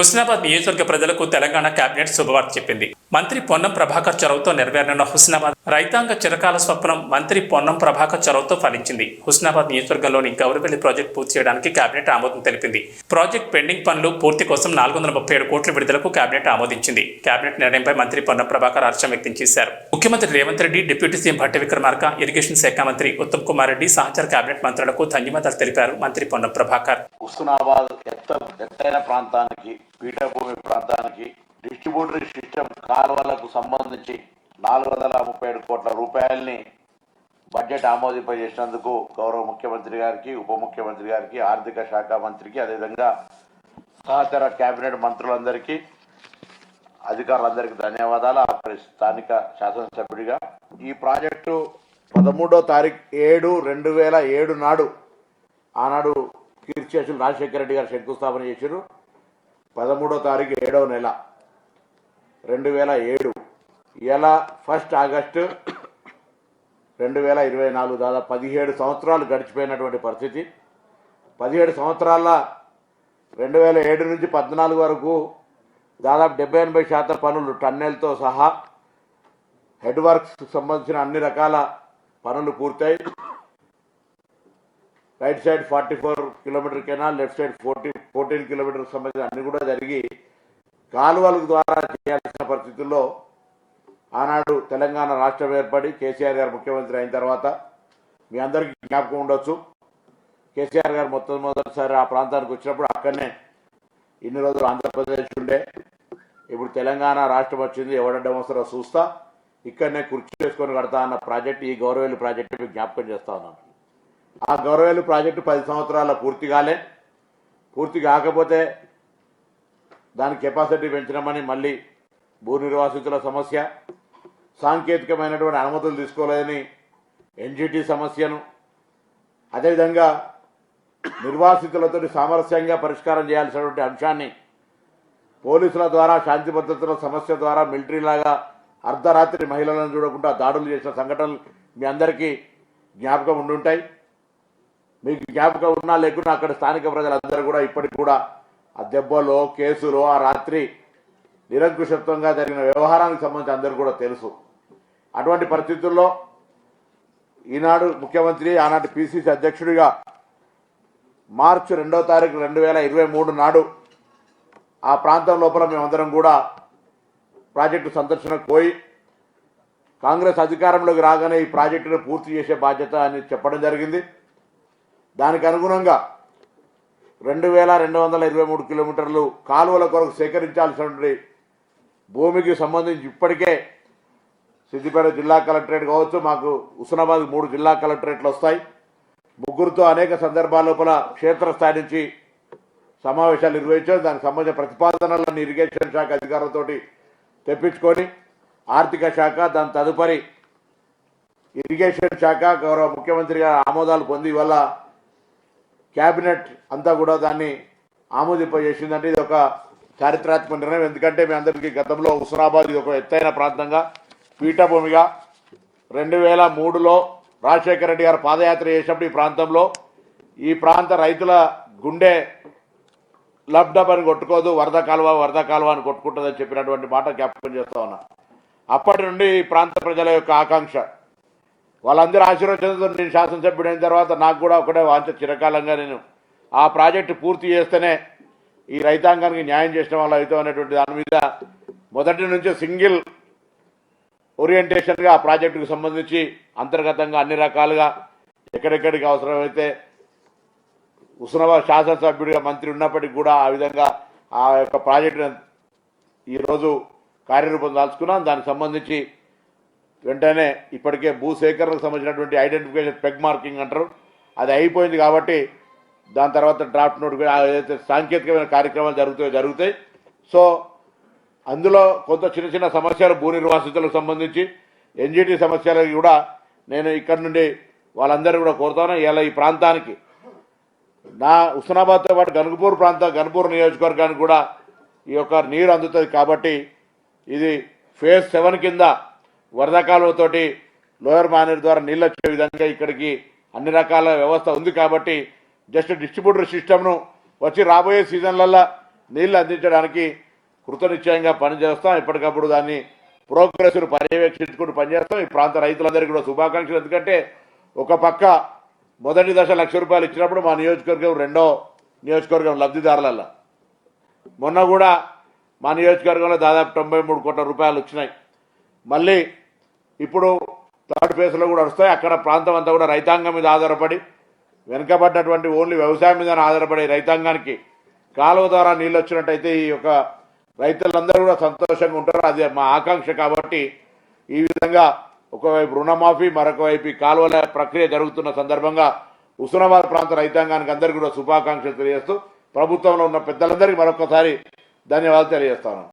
హుస్నాబాద్ నియోజకవర్గ ప్రజలకు తెలంగాణ కేబినెట్ శుభవార్త చెప్పింది. మంత్రి పొన్నం ప్రభాకర్ చొరవతో నెరవేరనున్న హుస్నాబాద్ రైతాంగ చిరకాల స్వప్నం మంత్రి పొన్నం ప్రభాకర్ చొరవతో ఫలించింది. హుస్నాబాద్ నియోజకవర్గంలోని గౌరవెల్లి ప్రాజెక్టు పూర్తి చేయడానికి కేబినెట్ ఆమోదం తెలిపింది. ప్రాజెక్ట్ పెండింగ్ పనులు పూర్తి కోసం నాలుగు వందల ముప్పై ఏడు కోట్ల విడుదలకు కేబినెట్ ఆమోదించింది. కేబినెట్ నిర్ణయంపై మంత్రి పొన్నం ప్రభాకర్ హర్షం వ్యక్తం చేశారు. ముఖ్యమంత్రి Revanth Reddy deputy CM Bhatti Vikramarka irrigation శాఖ మంత్రి ఉత్తమ్ కుమార్ రెడ్డి సహచార కేబినెట్ మంత్రులకు ధన్యవాదాలు తెలిపారు మంత్రి పొన్నం ప్రభాకర్. హుస్నాబాద్ ఎత్తైన ప్రాంతానికి పీఠభూమి ప్రాంతానికి డిస్ట్రిబ్యూటరీ సిస్టమ్ కాలువలకు సంబంధించి నాలుగు వందల ముప్పై ఏడు కోట్ల రూపాయల్ని బడ్జెట్ ఆమోదింపజేసినందుకు గౌరవ ముఖ్యమంత్రి గారికి ఉప ముఖ్యమంత్రి గారికి ఆర్థిక శాఖ మంత్రికి అదేవిధంగా సహచర కేబినెట్ మంత్రులందరికీ అధికారులందరికీ ధన్యవాదాలు. ఆ పరి- స్థానిక శాసనసభ్యుడిగా ఈ ప్రాజెక్టు పదమూడో తారీఖు ఏడు రెండు వేల ఏడు నాడు ఆనాడు కీర్తి చేసిన రాజశేఖర రెడ్డి గారు శంకుస్థాపన చేశారు పదమూడో తారీఖు ఏడవ నెల రెండు వేల ఏడు. ఇలా ఫస్ట్ ఆగస్టు రెండు వేల ఇరవై నాలుగు దాదాపు పదిహేడు సంవత్సరాలు గడిచిపోయినటువంటి పరిస్థితి. పదిహేడు సంవత్సరాల రెండు వేల ఏడు నుంచి పద్నాలుగు వరకు దాదాపు డెబ్బై ఎనభై శాతం పనులు టన్నెల్తో సహా హెడ్ వర్క్స్ సంబంధించిన అన్ని రకాల పనులు పూర్తయి right side forty four kilometre canal left side forty fourteen kilometre సంబంధించిన అన్ని కూడా జరిగి కాలువల ద్వారా చేయాల్సిన పరిస్థితుల్లో ఆనాడు తెలంగాణ రాష్ట్రం ఏర్పడి కేసీఆర్ గారు ముఖ్యమంత్రి అయిన తర్వాత మీ అందరికీ జ్ఞాపకం ఉండొచ్చు. కేసీఆర్ గారు మొత్తం మొదటిసారి ఆ ప్రాంతానికి వచ్చినప్పుడు అక్కడనే ఇన్ని రోజులు ఆంధ్రప్రదేశ్ ఉండే. ఇప్పుడు తెలంగాణ రాష్ట్రం వచ్చింది ఎవడడ్డం వస్తారో చూస్తా. ఇక్కడనే కుర్చీ చేసుకొని కడతా అన్న ప్రాజెక్ట్ ఈ గౌరవేలు ప్రాజెక్టు మీకు జ్ఞాపకం చేస్తా ఉన్నాను. ఆ గౌరవేలు ప్రాజెక్టు పది సంవత్సరాల పూర్తి కాలే. పూర్తి కాకపోతే దాని కెపాసిటీ పెంచినామని మళ్ళీ భూ నిర్వాసితుల సమస్య సాంకేతికమైనటువంటి అనుమతులు తీసుకోలేదని ఎన్జిటి సమస్యను అదేవిధంగా నిర్వాసితులతో సామరస్యంగా పరిష్కారం చేయాల్సినటువంటి అంశాన్ని పోలీసుల ద్వారా శాంతి భద్రతల సమస్య ద్వారా మిలిటరీ లాగా అర్ధరాత్రి మహిళలను చూడకుండా దాడులు చేసిన సంఘటనలు మీ అందరికీ జ్ఞాపకం ఉండుంటాయి. మీకు జ్ఞాపకం ఉన్నా లేకున్నా అక్కడ స్థానిక ప్రజలందరూ కూడా ఇప్పటికి కూడా ఆ దెబ్బలో కేసులో ఆ రాత్రి నిరంకుశత్వంగా జరిగిన వ్యవహారానికి సంబంధించి అందరూ కూడా తెలుసు. అటువంటి పరిస్థితుల్లో ఈనాడు ముఖ్యమంత్రి ఆనాటి పిసిసి అధ్యక్షుడిగా మార్చి రెండవ తారీఖు రెండు వేల ఇరవై మూడు నాడు ఆ ప్రాంతం లోపల మేమందరం కూడా ప్రాజెక్టు సందర్శనకు పోయి కాంగ్రెస్ అధికారంలోకి రాగానే ఈ ప్రాజెక్టును పూర్తి చేసే బాధ్యత అని చెప్పడం జరిగింది. దానికి అనుగుణంగా రెండు వేల రెండు వందల ఇరవై మూడు కిలోమీటర్లు కాలువల కొరకు సేకరించాల్సినటువంటి భూమికి సంబంధించి ఇప్పటికే సిద్దిపేట జిల్లా కలెక్టరేట్ కావచ్చు మాకు హుస్నాబాద్ మూడు జిల్లా కలెక్టరేట్లు వస్తాయి. ముగ్గురుతో అనేక సందర్భాల లోపల క్షేత్రస్థాయి నుంచి సమావేశాలు నిర్వహించారు. దానికి సంబంధించిన ప్రతిపాదనలను ఇరిగేషన్ శాఖ అధికారులతోటి తెప్పించుకొని ఆర్థిక శాఖ దాని తదుపరి ఇరిగేషన్ శాఖ గౌరవ ముఖ్యమంత్రి గారి ఆమోదాలు పొంది వల్ల క్యాబినెట్ అంతా కూడా దాన్ని ఆమోదింపజేసిందంటే ఇది ఒక చారిత్రాత్మక నిర్ణయం. ఎందుకంటే మీ అందరికీ గతంలో హుస్నాబాద్ ఇది ఒక ఎత్తైన ప్రాంతంగా పీఠభూమిగా రెండు వేల మూడులో రాజశేఖర రెడ్డి గారు పాదయాత్ర చేసినప్పుడు ఈ ప్రాంతంలో ఈ ప్రాంత రైతుల గుండె లబ్డబ్ అని కొట్టుకోదు వరద కాలువ వరద కాలువ అని కొట్టుకుంటుందని చెప్పినటువంటి మాట జ్ఞాపకం చేస్తా ఉన్నా. అప్పటి నుండి ఈ ప్రాంత ప్రజల యొక్క ఆకాంక్ష వాళ్ళందరూ ఆశీర్వచనంతో నేను శాసనసభ్యుడైన తర్వాత నాకు కూడా ఒకటే వాంచ చిరకాలంగా నేను ఆ ప్రాజెక్టు పూర్తి చేస్తేనే ఈ రైతాంగానికి న్యాయం చేసిన వాళ్ళు అవుతాం అనేటువంటి దాని మీద మొదటి నుంచే సింగిల్ ఓరియంటేషన్గా ఆ ప్రాజెక్టుకు సంబంధించి అంతర్గతంగా అన్ని రకాలుగా ఎక్కడెక్కడికి అవసరమైతే హుస్నాబాద్ శాసనసభ్యుడిగా మంత్రి ఉన్నప్పటికీ కూడా ఆ విధంగా ఆ యొక్క ప్రాజెక్టును ఈరోజు కార్యరూపం దాల్చుకున్నాం. దానికి సంబంధించి వెంటనే ఇప్పటికే భూసేకరణకు సంబంధించినటువంటి ఐడెంటిఫికేషన్ పెగ్ మార్కింగ్ అంటారు. అది అయిపోయింది కాబట్టి దాని తర్వాత డ్రాఫ్ట్ నోట్ ఏదైతే సాంకేతికమైన కార్యక్రమాలు జరుగుతాయో జరుగుతాయి. సో అందులో కొంత చిన్న చిన్న సమస్యలు భూ నిర్వాసితులకు సంబంధించి ఎన్జిటి సమస్యలకు కూడా నేను ఇక్కడి నుండి వాళ్ళందరూ కూడా కోరుతాను. ఇలా ఈ ప్రాంతానికి నా హుస్నాబాద్తో పాటు గనుగపూర్ ప్రాంతం గనుగపూర్ నియోజకవర్గానికి కూడా ఈ యొక్క నీరు అందుతుంది కాబట్టి ఇది ఫేజ్ సెవెన్ కింద వరద కాలువతోటి లోయర్ మానేర్ ద్వారా నీళ్ళు వచ్చే విధంగా ఇక్కడికి అన్ని రకాల వ్యవస్థ ఉంది కాబట్టి జస్ట్ డిస్ట్రిబ్యూటర్ సిస్టమ్ను వచ్చి రాబోయే సీజన్లల్లో నీళ్ళు అందించడానికి కృతనిశ్చయంగా పనిచేస్తాం. ఎప్పటికప్పుడు దాన్ని ప్రోగ్రెస్ను పర్యవేక్షించుకుంటూ పనిచేస్తాం. ఈ ప్రాంత రైతులందరికీ కూడా శుభాకాంక్షలు. ఎందుకంటే ఒక పక్క మొదటి దశ లక్ష రూపాయలు ఇచ్చినప్పుడు మా నియోజకవర్గం రెండో నియోజకవర్గం లబ్ధిదారులల్లో. మొన్న కూడా మా నియోజకవర్గంలో దాదాపు తొంభై మూడు కోట్ల రూపాయలు వచ్చినాయి. మళ్ళీ ఇప్పుడు థర్డ్ ఫేజ్లో కూడా వస్తాయి. అక్కడ ప్రాంతం అంతా కూడా రైతాంగం మీద ఆధారపడి వెనుకబడ్డటువంటి ఓన్లీ వ్యవసాయం మీద ఆధారపడే రైతాంగానికి కాలువ ద్వారా నీళ్ళు వచ్చినట్టయితే ఈ యొక్క రైతులందరూ కూడా సంతోషంగా ఉంటారు. అది మా ఆకాంక్ష కాబట్టి ఈ విధంగా ఒకవైపు రుణమాఫీ మరొక వైపు ఈ కాలువల ప్రక్రియ జరుగుతున్న సందర్భంగా హుస్నాబాద్ ప్రాంత రైతాంగానికి అందరికీ కూడా శుభాకాంక్షలు తెలియజేస్తూ ప్రభుత్వంలో ఉన్న పెద్దలందరికీ మరొకసారి ధన్యవాదాలు తెలియజేస్తాను.